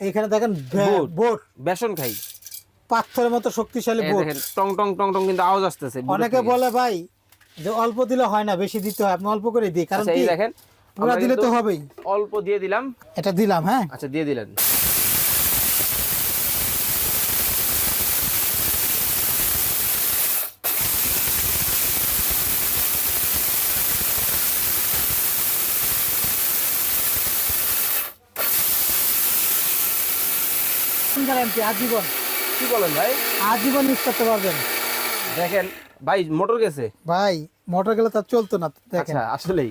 এইখানে দেখেন boat. Boat. বেসন খাই। পাথরের মতো শক্তিশালী বোট। টং টং টং টং কিন্তু আওয়াজ আসতেছে অনেকে বলে ভাই যে অল্প দিলে হয় না বেশি দিতে হয় আপনি অল্প করে দিই। কারণ আচ্ছা কি? দেখেন পুরা দিলে তো হবেই। অল্প দিয়ে দিলাম। এটা দিলাম হ্যাঁ? আচ্ছা দিয়ে দিলেন। গ্যারান্টি আজীবন? কি বলেন ভাই? আজীবন ইউজ করতে পারবেন। দেখেন ভাই মোটর গেছে? ভাই মোটর গেলে তার চলতো না দেখেন। আচ্ছা আসলেই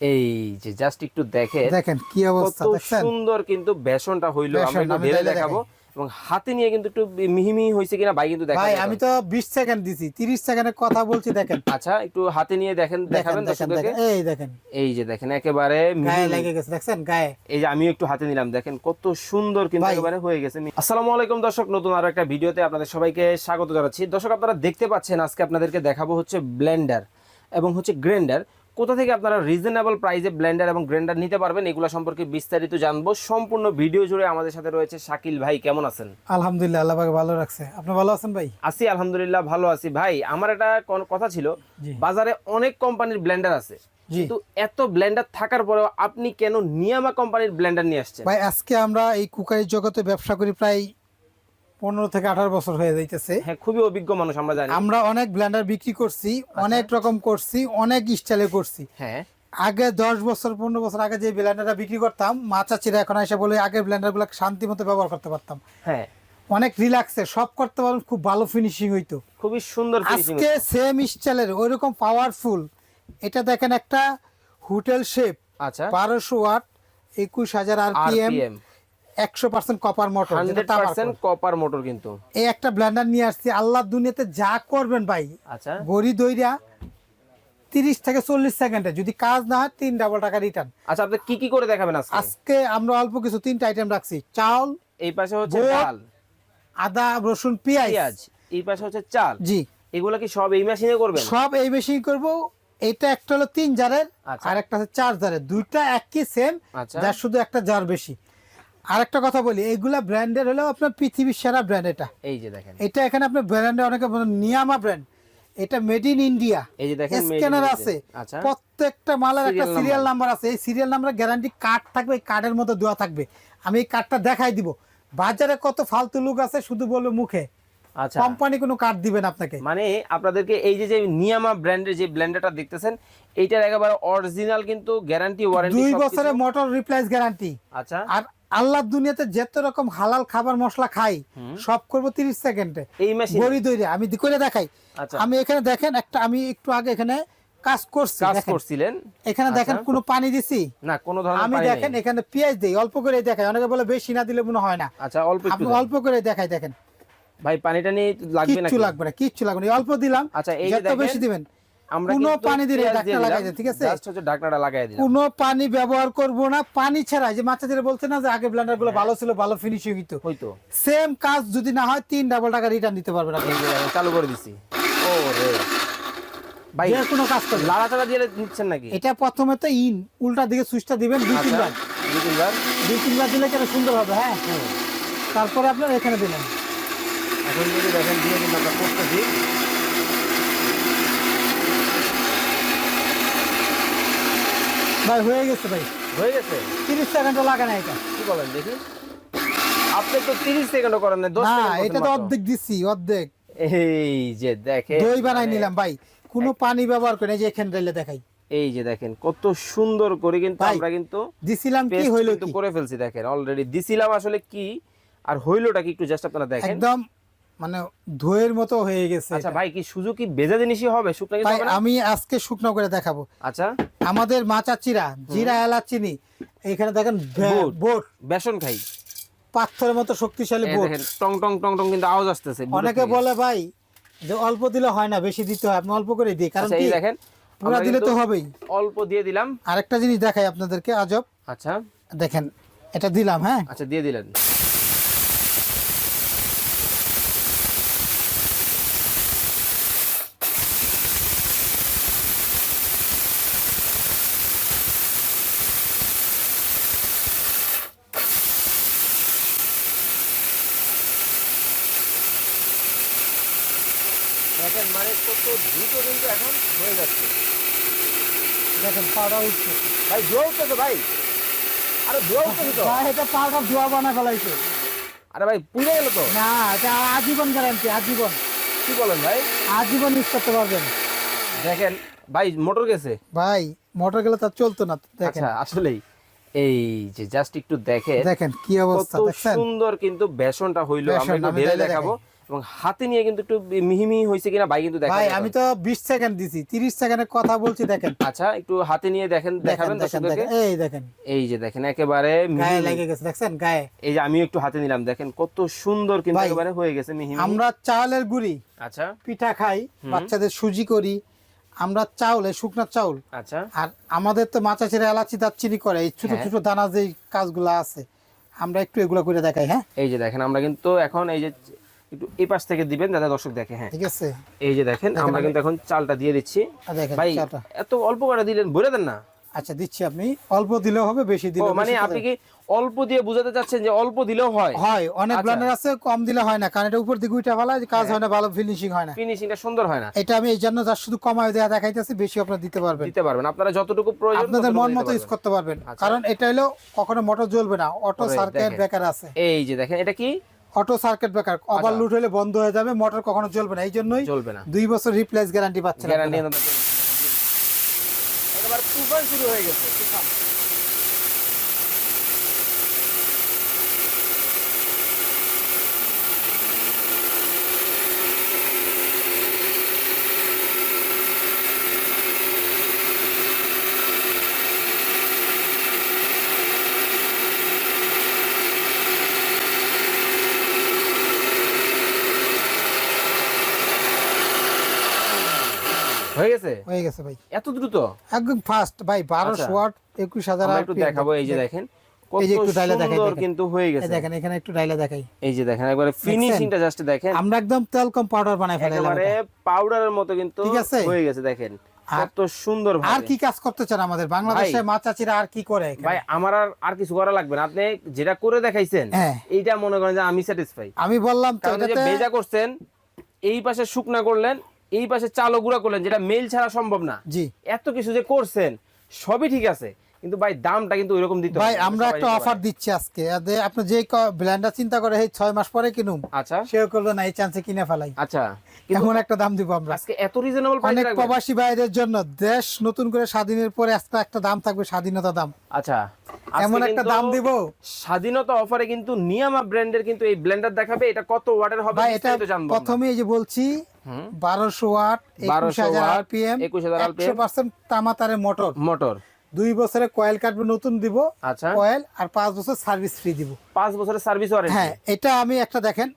এই যে জাস্ট একটু দেখেন দেখেন কি অবস্থা দেখেন সুন্দর কিন্তু বেসনটা হইল আমরা একটু আমি ঢেলে দেখাবো। এবং হাতে নিয়ে কিন্তু একটু মিহি মিহি হয়েছে কিনা ভাই কিন্তু দেখা ভাই আমি তো বিশ সেকেন্ড দিছি তিরিশ সেকেন্ডের কথা বলছি দেখেন। আচ্ছা একটু হাতে নিয়ে দেখেন দেখেন দেখাবেন দর্শকদেরকে। এই দেখেন। এই যে দেখেন একেবারে মিহি গায়ে লেগে গেছে দেখছেন? গায়ে। এই যে আমিও একটু হাতে নিলাম দেখেন কত সুন্দর কিন্তু একেবারে হয়ে গেছে। আসসালামু আলাইকুম দর্শক নতুন আরও একটা ভিডিওতে আপনাদের সবাইকে স্বাগত জানাচ্ছি। দর্শক আপনারা দেখতে পাচ্ছেন আজকে আপনাদেরকে দেখাবো হচ্ছে ব্লেন্ডার এবং হচ্ছে গ্রাইন্ডার কোথা থেকে আপনারা রিজনেবল প্রাইসে ব্লেন্ডার এবং গ্রাইন্ডার নিতে পারবেন এগুলো সম্পর্কে বিস্তারিত জানব। সম্পূর্ণ ভিডিও জুড়ে আমাদের সাথে রয়েছে শাকিল ভাই কেমন আছেন? আলহামদুলিল্লাহ আল্লাহ ভালো রাখছে। আপনি ভালো আছেন ভাই? আছি আলহামদুলিল্লাহ ভালো আছি। ভাই আমার একটা কোন- কথা ছিল বাজারে অনেক কোম্পানির ব্লেন্ডার আছে। কিন্তু এত ব্লেন্ডার থাকার পরেও আপনি কেন নিয়ামা কোম্পানির ব্লেন্ডার নিয়ে আসছেন? ভাই আজকে আমরা এই কুকারি জগতে ব্যবসা করি প্রায় পনেরো থেকে আঠারো বছর হয়ে যাইতেছে। হ্যাঁ খুবই অভিজ্ঞ মানুষ আমরা জানি। আমরা অনেক ব্লেন্ডার বিক্রি করছি অনেক রকম করছি অনেক স্টাইলে করছি। হ্যাঁ। আগে দশ বছর পনেরো বছর আগে যে ব্লেন্ডারটা বিক্রি করতাম মা চাচিরা এখন এসে বলে আগের ব্লেন্ডারগুলো শান্তি মতো ব্যবহার করতে পারতাম। হ্যাঁ। অনেক রিল্যাক্সে সব করতে পারলাম খুব ভালো ফিনিশিং হইতো। খুবই সুন্দর আজকে সেম স্টাইলের ওইরকম পাওয়ারফুল এটা দেখেন একটা হোটেল শেপ আচ্ছা। বারোশো ওয়াট একুশ হাজার আরপিএম আরপিএম একশো percent copper motor copper motor কিন্তু। এই একটা ব্লেন্ডার নিয়ে আসছি আল্লাহ দুনিয়াতে যা করবেন ভাই আচ্ছা। গড়ি দইরা তিরিশ থেকে চল্লিশ সেকেন্ডে যদি কাজ না হয় তিন ডাবল টাকা রিটার্ন আচ্ছা আপনি কি কি করে দেখাবেন আজকে? আমরা অল্প কিছু তিনটা আইটেম রাখছি চাউল এই পাশে হচ্ছে ডাল। আদা রসুন পেঁয়াজ। এই পাশে হচ্ছে চাল। জি। এগুলো কি সব এই মেশিনে করবেন? সব এই করব এটা একটা হলো তিন জারের। আর একটা হচ্ছে চার জারের দুইটা একই সেম আচ্ছা। যার শুধু একটা জার বেশি। আর একটা কথা বলি এইগুলা ব্র্যান্ডের হলো আপনার পৃথিবীর সেরা ব্র্যান্ড এটা। এই যে দেখেন। এটা এখানে আপনার ব্র্যান্ডে অনেকে নিয়ামা ব্র্যান্ড এটা মেড ইন ইন্ডিয়া এই যে দেখেন স্ক্যানার আছে। আচ্ছা। প্রত্যেকটা মালের একটা সিরিয়াল নাম্বার আছে। এই সিরিয়াল নাম্বার গ্যারান্টি কার্ড থাকবে এই কার্ডের মধ্যে দেওয়া থাকবে। আমি এই কার্ডটা দেখাই দিব। বাজারে কত ফালতু লোক আছে শুধু বলবে মুখে। আচ্ছা। কোম্পানি কোনো কার্ড দিবেন আপনাকে। মানে আপনাদেরকে এই যে যে নিয়ামা ব্র্যান্ডের যে ব্লেন্ডারটা দেখতেছেন এইটার একেবারে অরিজিনাল কিন্তু গ্যারান্টি ওয়ারেন্টি দুই বছরের মোটর রিপ্লেস গ্যারান্টি আচ্ছা। আর আল্লাহর দুনিয়াতে যত রকম হালাল খাবার মশলা খাই সব করব তিরিশ সেকেন্ডে গড়ি দইরে আমি করে দেখাই। আচ্ছা। আমি এখানে দেখেন একটা আমি একটু আগে এখানে কাজ করছি কাজ করছিলেন? এখানে দেখেন আচ্ছা। কোনো পানি দিছি? না কোনো ধরনের আমি দেখেন এখানে পেঁয়াজ দিই অল্প করে দেখাই। অনেকে বলে বেশি না দিলে মনে হয় না। আচ্ছা অল্প আপনি অল্প করে দেখাই দেখেন। ভাই পানিটা নিয়ে লাগবে না কিচ্ছু লাগবে না কিচ্ছু লাগবে না। অল্প দিলাম আচ্ছা এই যত বেশি দিবেন। আমরা কোনো পানি দিলে ঢাকনা লাগাই দিলাম, ঠিক আছে? just হচ্ছে ঢাকনাটা লাগাই দিলাম। কোনো পানি ব্যবহার করব না পানি ছাড়া। যে না যে আগে ব্লেন্ডারগুলো ভালো ছিল ভালো ফিনিশিং হইতো। হয়তো সেম কাজ যদি না হয় তিন ডাবল টাকা রিটার্ন দিতে পারবেন আপনি। এই যে দেখেন, চালু করে দিছি। ও রে ভাই কোনো কাজ দিয়ে নিচ্ছেন নাকি? এটা প্রথমে তো ইন উল্টা দিকে সুইচটা দিবেন দুই আচ্ছা তিনবার। দুই তিনবার? দুই তিনবার দিলে কেন সুন্দর হবে হ্যাঁ? তারপরে আপনার এখানে দিলেন। এখন যদি দেখেন দিয়ে কিন্তু আমরা করতেছি। ভাই হয়ে গেছে ভাই। হয়ে গেছে? তিরিশ সেকেন্ডও লাগে না এটা। কি বলেন দেখি। আপনি তো তিরিশ সেকেন্ডও করেন না দশ না সেকেন্ড এটা তো অর্ধেক দিচ্ছি অর্ধেক। এই যে দেখেন দই বানাই মানে নিলাম ভাই। কোনো পানি ব্যবহার করে না, যে এখানে রেলে দেখাই। এই যে দেখেন কত সুন্দর করে কিন্তু আমরা কিন্তু দিছিলাম কি হইল কিন্তু করে ফেলছি দেখেন অলরেডি দিছিলাম আসলে কি আর হইলোটা কি একটু জাস্ট আপনারা দেখেন। একদম মানে ধোয়ের মতো হয়ে গেছে আচ্ছা ভাই কি সুযোগ কি বেজা জিনিসই হবে? শুকনা কিছু হবে না? আমি আজকে শুকনো করে দেখাবো। আচ্ছা। আমাদের মাচা চিরা জিরা এলাচ চিনি এখানে দেখেন বোট। বেসন খাই। পাথরের মতো শক্তিশালী বোট। দেখেন টং টং টং টং কিন্তু আওয়াজ আসতেছে অনেকে বলে ভাই যে অল্প দিলে হয় না বেশি দিতে হয়। আপনি অল্প করে দিই কারণ আচ্ছা কি? দেখেন পুরা দিলে তো হবেই। অল্প দিয়ে দিলাম। আরেকটা জিনিস দেখাই আপনাদেরকে আজব। আচ্ছা। দেখেন এটা দিলাম হ্যাঁ? আচ্ছা দিয়ে দিলেন। দেখেন মানে কত দ্রুত কিন্তু এখন হয়ে যাচ্ছে। দেখেন পাউডার উঠছে। ভাই ধোয়া উঠতেছে ভাই। আরে ধোয়া উঠতেছে তো। ভাই এটা পাউডার ধোয়া বানা ফেলাইছে। আরে ভাই পুড়ে গেল তো। না এটা আজীবন গ্যারান্টি আজীবন। কি বলেন ভাই? আজীবন ইউজ করতে পারবেন। দেখেন ভাই মোটর গেছে। ভাই মোটর গেলে তার চলতো না দেখেন। আচ্ছা আসলেই। এই যে জাস্ট একটু দেখে দেখেন কি অবস্থা দেখছেন? সুন্দর কিন্তু বেসনটা হইল আমরা একটু ঢেলে ঢেলে দেখাবো। এবং হাতে নিয়ে কিন্তু একটু মিহি মিহি হয়েছে কিনা ভাই কিন্তু দেখা ভাই আমি তো বিশ সেকেন্ড দিছি তিরিশ সেকেন্ডের কথা বলছি দেখেন। আচ্ছা একটু হাতে নিয়ে দেখেন দেখেন দেখাবেন দর্শকদেরকে। এই দেখেন। এই যে দেখেন একেবারে মিহি গায়ে লেগে গেছে দেখছেন? গায়ে। এই যে আমি একটু হাতে নিলাম দেখেন কত সুন্দর কিন্তু একেবারে হয়ে গেছে মিহি মিহি। আমরা চাউলের গুড়ি আচ্ছা। পিঠা খাই বাচ্চাদের সুজি করি আমরা চাউলে শুকনা চাউল। আচ্ছা। আর আমাদের তো মাচা ছেড়ে এলাচি দারচিনি করে এই ছোট হ্যাঁ। ছোট দানা যে কাজগুলো আছে আমরা একটু এগুলো করে দেখাই হ্যাঁ? এই যে দেখেন আমরা কিন্তু এখন এই যে একটু এই পাশ থেকে দিবেন যাতে দর্শক দেখে হ্যাঁ। ঠিক আছে। এই যে দেখেন আমরা কিন্তু এখন চালটা দিয়ে দিচ্ছি। ভাই এত অল্প করে দিলেন বলে দেন না। আচ্ছা দিচ্ছি আপনি। অল্প দিলেও হবে বেশি দিলেও মানে আপনি কি অল্প দিয়ে বুঝাতে চাচ্ছেন যে অল্প দিলেও হয়? হয় অনেক আচ্ছা। ব্লান্ডার আছে কম দিলে হয় না কারণ এটা উপর দিকে উঠে ফেলা কাজ হয়। না ভালো ফিনিশিং হয় না। ফিনিশিংটা সুন্দর হয় না। এটা আমি এই জন্য যার শুধু কমায় দেওয়া দেখাইতেছি বেশি আপনারা দিতে পারবেন। দিতে পারবেন। আপনারা যতটুকু প্রয়োজন আপনাদের মন মতো ইউজ করতে পারবেন। আচ্ছা। কারণ এটা হলো কখনো মোটর জ্বলবে না অটো সার্কিট। ব্রেকার আছে। এই যে দেখেন এটা কি? অটো সার্কিট ব্রেকার ওভারলোড হলে বন্ধ হয়ে যাবে মোটর কখনো চলবে না এই জন্যই চলবে না। দুই বছর রিপ্লেস গ্যারান্টি পাচ্ছে গ্যারান্টি। এবার তুফান শুরু হয়ে গেছে তুফান। হয়ে গেছে? হয়ে গেছে ভাই। এত দ্রুত? একদম ফাস্ট ভাই আচ্ছা। ওয়াট আমরা একটু দেখাবো এই যে দেখেন। এই যে একটু ডায়লগ দেখাই। কিন্তু হয়ে গেছে। দেখেন এখানে একটু ডাইলা দেখাই। এই যে দেখেন একবারে ফিনিশিংটা জাস্ট দেখেন। আমরা একদম তেল কম পাউডার বানাই ফেলাইলাম একেবারে পাউডারের মতো কিন্তু হয়ে গেছে দেখেন। আর- কত সুন্দর আর কি কাজ করতে চান আমাদের? বাংলাদেশে মা চাচিরা আর কি করে ভাই আমার আর আর কিছু করা লাগবে না। আপনি যেটা করে দেখাইছেন হ্যাঁ। এইটা মনে করেন যে আমি স্যাটিসফাই আমি বললাম তো এটাতে ভেজা করছেন এই পাশে শুকনা করলেন এই পাশে চালো গুঁড়া করলেন যেটা মেল ছাড়া সম্ভব না। জি। এত কিছু যে করছেন সবই ঠিক আছে কিন্তু ভাই দামটা কিন্তু ওইরকম দিতে ভাই আমরা একটা অফার দিচ্ছি আজকে। আপনি যে ব্ল্যান্ডার চিন্তা করে এই ছয় মাস পরে কিনুম? আচ্ছা। সেও করল না এই চান্সে কিনে ফেলাই। আচ্ছা এমন একটা দাম দিব আমরা। আজকে এত রিজনেবল অনেক প্রবাসী ভাইদের জন্য দেশ নতুন করে স্বাধীনের পরে আজকে একটা দাম থাকবে স্বাধীনতা দাম। আচ্ছা এমন একটা দাম দিব। স্বাধীনতা অফারে কিন্তু নিয়ামা ব্র্যান্ডের কিন্তু এই ব্লেন্ডার দেখাবে এটা কত ওয়াটের হবে এটা জানব। প্রথমে এই যে বলছি। বারোশো ওয়াট একুশ হাজার ওয়াট, আরপিএম 21,000 একশো পার্সেন্ট তামাতারে মোটর। মোটর। দুই বছরে কয়েল কাটবে নতুন দিব আচ্ছা। কয়েল আর পাঁচ বছর সার্ভিস ফ্রি দিব। পাঁচ বছরের সার্ভিস ওয়ারেন্টি। হ্যাঁ এটা আমি একটা দেখেন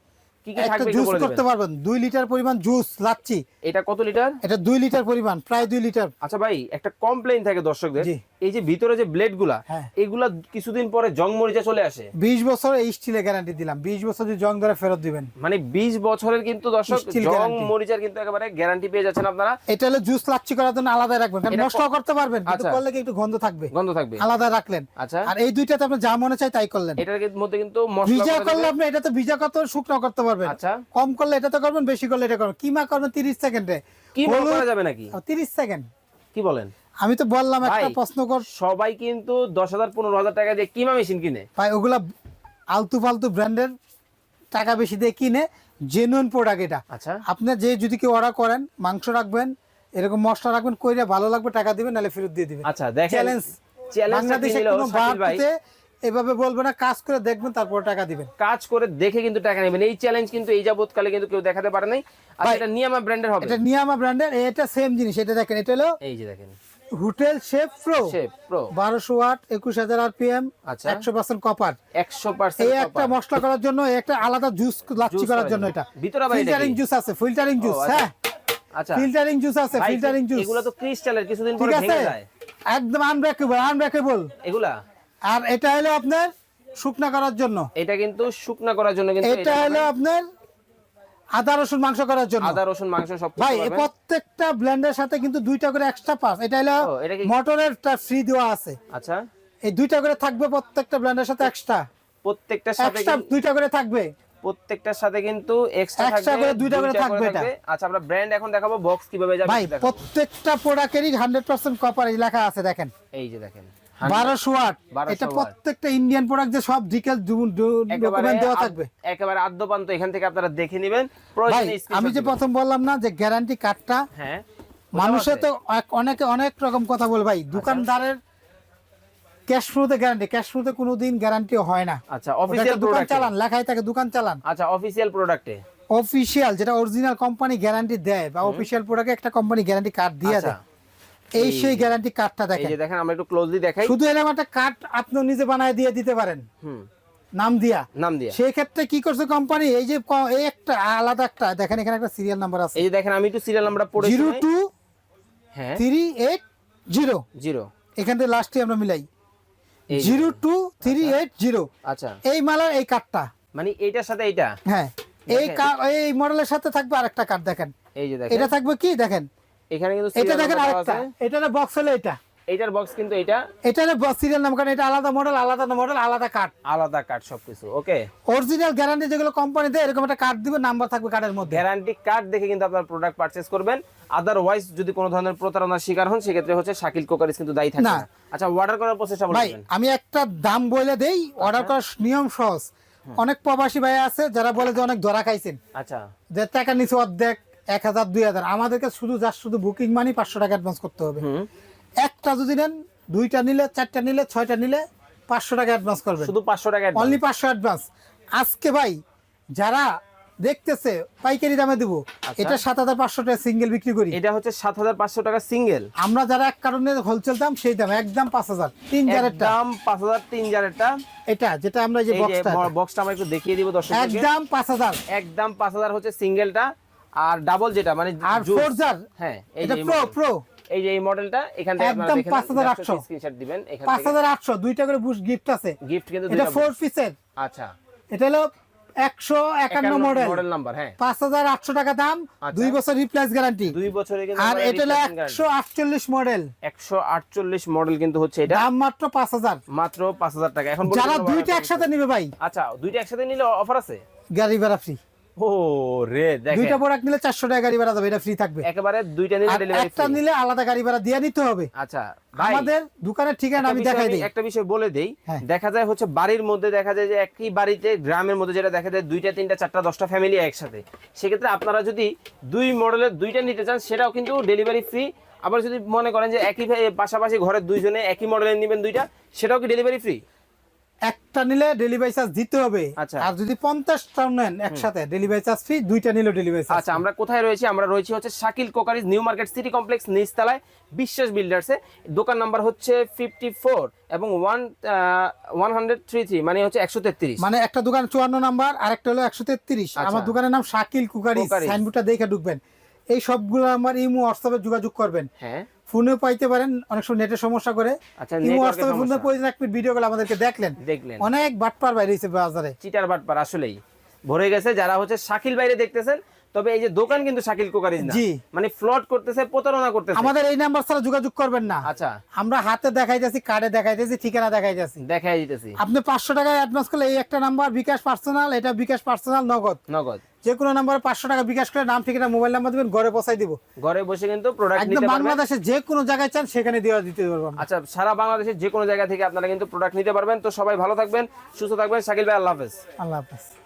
কি কি থাকবে জুস করতে পারবেন। দুই লিটার পরিমাণ জুস লাচ্ছি। এটা কত লিটার? এটা দুই লিটার পরিমাণ প্রায় দুই লিটার। আচ্ছা ভাই একটা কমপ্লেইন থাকে দর্শকদের। এই যে ভিতরে যে ব্লেড হ্যাঁ। এগুলা কিছুদিন পরে জং মরিচা চলে আসে। বিশ বছর এই স্টিলের গ্যারান্টি দিলাম। বিশ বছর যদি জং ধরে ফেরত দিবেন। মানে বিশ বছরের কিন্তু দর্শক জং মরিচার কিন্তু একেবারে গ্যারান্টি পেয়ে যাচ্ছেন আপনারা। এটা হলো জুস লাচ্ছি করার জন্য আলাদা রাখবেন। কারণ নষ্ট করতে পারবেন কিন্তু আচ্ছা। করলে একটু গন্ধ থাকবে? গন্ধ থাকবে। আলাদা রাখলেন। আচ্ছা। আর এই দুইটাতে আপনি যা মনে চাই তাই করলেন। এটার মধ্যে কিন্তু মশলা ভিজা করলে আপনি এটা তো ভিজা করতে শুকনো করতে পারবেন। আচ্ছা। কম করলে এটা তো করবেন বেশি করলে এটা করবেন। কিমা করবেন তিরিশ সেকেন্ডে? কি করা যাবে নাকি? তিরিশ সেকেন্ড। কি বলেন? আমি তো বললাম একটা প্রশ্ন কর সবাই কিন্তু দশ হাজার পনেরো হাজার টাকা দিয়ে কিমা মেশিন কিনে। ভাই ওগুলা আলতু ফালতু ব্র্যান্ডের টাকা বেশি দিয়ে কিনে জেনুইন প্রোডাক্ট এটা। আচ্ছা। আপনি যে যদি কেউ অর্ডার করেন মাংস রাখবেন এরকম মশলা রাখবেন কইরে ভালো লাগবে টাকা দিবেন নাহলে ফেরত দিয়ে দিবেন। আচ্ছা দেখেন চ্যালেঞ্জ চ্যালেঞ্জ বাংলাদেশে কোনো ভাই বাড়তে এভাবে বলবে না কাজ করে দেখবেন তারপর টাকা দিবেন। কাজ করে দেখে কিন্তু টাকা নেবেন। এই চ্যালেঞ্জ কিন্তু এই যাবৎকালে কিন্তু কেউ দেখাতে পারে নাই। আর এটা নিয়ামা ব্র্যান্ডের হবে। এটা নিয়ামা ব্র্যান্ডের এটা সেম জিনিস। এটা দেখেন এটা হলো এই যে দেখেন। Hotel chef pro shape pro বারোশো ওয়াট একুশ হাজার আরপিএম আচ্ছা। একশো পার্সেন্ট কপার একশো এই একটা মশলা করার জন্য একটা আলাদা জুস লাচ্ছি করার জন্য। এটা। ভিতরে ফিল্টারিং জুস আছে ফিল্টারিং জুস আচ্ছা। হ্যাঁ। আচ্ছা। ফিল্টারিং জুস আছে ফিল্টারিং জুস এগুলো তো ক্রিস্টালের কিছুদিন পরে ভেঙে যায়। একদম আনব্রেকেবল আনব্রেকেবল এগুলা? আর এটা হলো আপনার শুকনা করার জন্য। এটা কিন্তু শুকনা করার জন্য কিন্তু এটা হলো আপনার আদা রসুন মাংস করার জন্য। আদা রসুন মাংস সব ভাই প্রত্যেকটা ব্লেন্ডের সাথে কিন্তু দুইটা করে এক্সট্রা পাস। এটা হলো মোটরের ফ্রি দেওয়া আছে। আচ্ছা। এই দুইটা করে থাকবে প্রত্যেকটা ব্লেন্ডের সাথে এক্সট্রা প্রত্যেকটার সাথে এক্সট্রা দুইটা করে থাকবে। প্রত্যেকটার সাথে কিন্তু এক্সট্রা থাকবে করে দুইটা করে থাকবে এটা। আচ্ছা আমরা ব্র্যান্ড এখন দেখাবো বক্স কীভাবে যাবে ভাই। প্রত্যেকটা প্রোডাক্টেরই হান্ড্রেড পার্সেন্ট কপার লেখা আছে দেখেন। এই যে দেখেন। বারোশো ওয়াট। 1200 এটা প্রত্যেকটা ইন্ডিয়ান প্রোডাক্ট যে সব ডকুমেন্ট দেওয়া থাকবে। একেবারে আদ্যপান্ত এখান থেকে আপনারা দেখে নেবেন। আমি যে প্রথম বললাম না যে গ্যারান্টি কার্ডটা হ্যাঁ মানুষে তো অনেকে অনেক রকম কথা বলে ভাই দোকানদারের ক্যাশ ফ্লোতে গ্যারান্টি ক্যাশ ফ্লোতে কোনোদিন গ্যারান্টি হয় না। আচ্ছা অফিসিয়াল দোকান চালান লেখাই থাকে দোকান চালান। আচ্ছা অফিসিয়াল প্রোডাক্টে অফিসিয়াল যেটা অরিজিনাল কোম্পানি গ্যারান্টি দেয় বা অফিসিয়াল প্রোডাক্টে একটা কোম্পানি গ্যারান্টি কার্ড দিয়ে আচ্ছা। দেয়। এই সেই গ্যারান্টি কার্ডটা দেখেন এই যে দেখেন আমরা একটু ক্লোজলি দেখাই। শুধু এরকম একটা কার্ড আপনি নিজে বানায় দিয়ে দিতে পারেন। হুম। নাম দিয়া। নাম দিয়ে। সেই ক্ষেত্রে কি করছে কোম্পানি এই যে এই একটা আলাদা একটা দেখেন এখানে একটা সিরিয়াল নাম্বার আছে। এই যে দেখেন আমি একটু সিরিয়াল নাম্বারটা পড়ে জিরো শোনাই। টু হ্যাঁ। Three eight zero. জিরো। এখান থেকে লাস্টে আমরা মিলাই। এই যে- zero two three eight zero. আচ্ছা। এই মালার এই কার্ডটা মানে এইটার সাথে এইটা? হ্যাঁ। এই এই মডেলের সাথে থাকবে আরেকটা কার্ড দেখেন। এই যে দেখেন। এটা থাকবে কি? দেখেন। এখানে কিন্তু এটা দেখেন আরেকটা। এটা বক্স হলো এটা। এইটার বক্স কিন্তু এটা। এটা সিরিয়াল নাম্বার কারণ এটা আলাদা মডেল আলাদা মডেল আলাদা কার্ড আলাদা কার্ড সবকিছু ওকে অরিজিনাল গ্যারান্টি যেগুলো কোম্পানি দেয় এরকম একটা কার্ড দিবে নাম্বার থাকবে কার্ডের মধ্যে। গ্যারান্টি কার্ড দেখে কিন্তু আপনার প্রোডাক্ট পারচেজ করবেন। আদারওয়াইজ যদি কোনো ধরনের প্রতারণার শিকার হন সেক্ষেত্রে হচ্ছে শাকিল কোকারিস কিন্তু দায়ী থাকে না। না। আচ্ছা অর্ডার করার প্রসেসটা বলবেন আমি একটা দাম বলে দেই অর্ডার করার নিয়ম সহজ। অনেক প্রবাসী ভাই আছে যারা বলে যে অনেক ধরা খাইছেন। আচ্ছা। যে টাকা নিচে অর্ধেক এক হাজার দুই হাজার। আমাদেরকে শুধু যার শুধু বুকিং মানি পাঁচশো টাকা অ্যাডভান্স করতে হবে। একটা যদি নেন দুইটা নিলে চারটা নিলে ছয়টা নিলে পাঁচশো টাকা অ্যাডভান্স করবে শুধু পাঁচশো টাকা অনলি পাঁচশো অ্যাডভান্স আজকে ভাই যারা দেখতেছে পাইকারি দামে দেবো এটা সাত হাজার পাঁচশো টাকা সিঙ্গেল বিক্রি করি। এটা হচ্ছে সাত হাজার পাঁচশো টাকা সিঙ্গেল আমরা যারা এক কারণে হোলসেল দাম সেই দাম একদম পাঁচ হাজার। তিন হাজারটা দাম পাঁচ হাজার তিন হাজারটা এটা যেটা আমরা যে যে বক্সটা বক্সটা আমরা একটু দেখিয়ে দিব দর্শক একদম পাঁচ হাজার। একদম পাঁচ হাজার হচ্ছে সিঙ্গেলটা আর ডাবল যেটা মানে আর juice। ফোর জার হ্যাঁ এটা প্রো প্রো এই যে এই মডেলটা এখান থেকে একদম 5800 স্ক্রিনশট দিবেন এখান থেকে। হাজার আটশো দুইটা করে বুশ গিফট আছে। গিফট কিন্তু এটা ফোর পিসের আচ্ছা। এটা হলো একশো একান্ন মডেল মডেল নাম্বার হ্যাঁ। পাঁচ হাজার আটশো টাকা দাম আচ্ছা। দুই বছর রিপ্লেস গ্যারান্টি দুই বছরে কিন্তু আর এটা হলো replacement guarantee। একশো আটচল্লিশ মডেল একশো আটচল্লিশ মডেল কিন্তু হচ্ছে এটা। দাম মাত্র পাঁচ হাজার। মাত্র পাঁচ হাজার টাকা। এখন যারা দুইটা একসাথে নিবে ভাই। আচ্ছা দুইটা একসাথে নিলে অফার আছে? গাড়ি ভাড়া ফ্রি ও রে দেখেন। দুইটা প্রোডাক্ট নিলে চারশো টাকা গাড়ি ভাড়া যাবে এটা ফ্রি থাকবে। একেবারে দুইটা নিলে ডেলিভারি একটা নিলে আলাদা গাড়ি ভাড়া দিয়ে নিতে হবে। আচ্ছা আমাদের দোকানের ঠিকানা আমি দেখাই দিই। একটা বিষয় বলে দেই। হ্যাঁ। দেখা যায় হচ্ছে বাড়ির মধ্যে দেখা যায় যে একই বাড়িতে গ্রামের মধ্যে যেটা দেখা যায় দুইটা তিনটা চারটা দশটা ফ্যামিলি একসাথে। সেক্ষেত্রে আপনারা যদি দুই মডেলের দুইটা নিতে চান সেটাও কিন্তু ডেলিভারি ফ্রি আবার যদি মনে করেন যে একই পাশাপাশি ঘরের দুইজনে একই মডেলের নেবেন দুইটা সেটাও কি ডেলিভারি ফ্রি একটা নিলে ডেলিভারি চার্জ দিতে হবে। আচ্ছা। আর যদি পঞ্চাশটা নেন একসাথে ডেলিভারি চার্জ ফ্রি দুইটা নিলে ডেলিভারি চার্জ আচ্ছা আমরা কোথায় রয়েছি? আমরা রয়েছি হচ্ছে Shakil crockeries new market city complex নিচতলায় বিশ্বাস বিল্ডার্সে। দোকান নাম্বার হচ্ছে ফিফটি ফোর এবং one one hundred three three মানে হচ্ছে একশো তেত্রিশ। মানে একটা দোকান চুয়ান্ন নাম্বার আর একটা হলো একশো তেত্রিশ। আচ্ছা। আমার দোকানের নাম শাকিল কুকারি কুকারিজ। সাইনবোর্ডটা দেখে ঢুকবেন। এই সবগুলো আমার ইমো হোয়াটসঅ্যাপে যোগাযোগ করবেন। হ্যাঁ। ফোনে পাইতে পারেন অনেক সময় নেটের সমস্যা করে। আচ্ছা, ইমো network এর হোয়াটসঅ্যাপে ফোনে সমস্যা। প্রয়োজন এক মিনিট ভিডিও গুলো আমাদেরকে দেখলেন। দেখলেন। অনেক বাটপার বাইরে হয়েছে বাজারে। চিটার বাটপার আসলেই। ভরে গেছে যারা হচ্ছে শাকিল বাইরে দেখতেছেন তবে এই যে দোকান কিন্তু শাকিল কোকারিজ না। জি। মানে ফ্লড করতেছে প্রতারণা করতেছে। আমাদের এই নাম্বার ছাড়া যোগাযোগ করবেন না। আচ্ছা। আমরা হাতে দেখাইতেছি কার্ডে দেখাইতেছি ঠিকানা দেখাইতেছি। দেখাই দিতেছি। আপনি পাঁচশো টাকা অ্যাডভান্স করলে এই একটা নাম্বার বিকাশ পার্সোনাল এটা বিকাশ পার্সোনাল নগদ। নগদ। যে কোনো নাম্বারে পাঁচশো টাকা বিকাশ করে নাম থেকে মোবাইল নাম্বার দিবেন ঘরে বসাই দিব। ঘরে বসে কিন্তু প্রোডাক্ট একদম বাংলাদেশে যে কোনো জায়গায় চান সেখানে দেওয়া দিতে পারবেন আচ্ছা সারা বাংলাদেশের যে কোনো জায়গা থেকে আপনারা কিন্তু প্রোডাক্ট নিতে পারবেন। তো সবাই ভালো থাকবেন সুস্থ থাকবেন। শাকিল ভাই আল্লাহ হাফেজ। আল্লাহ হাফেজ।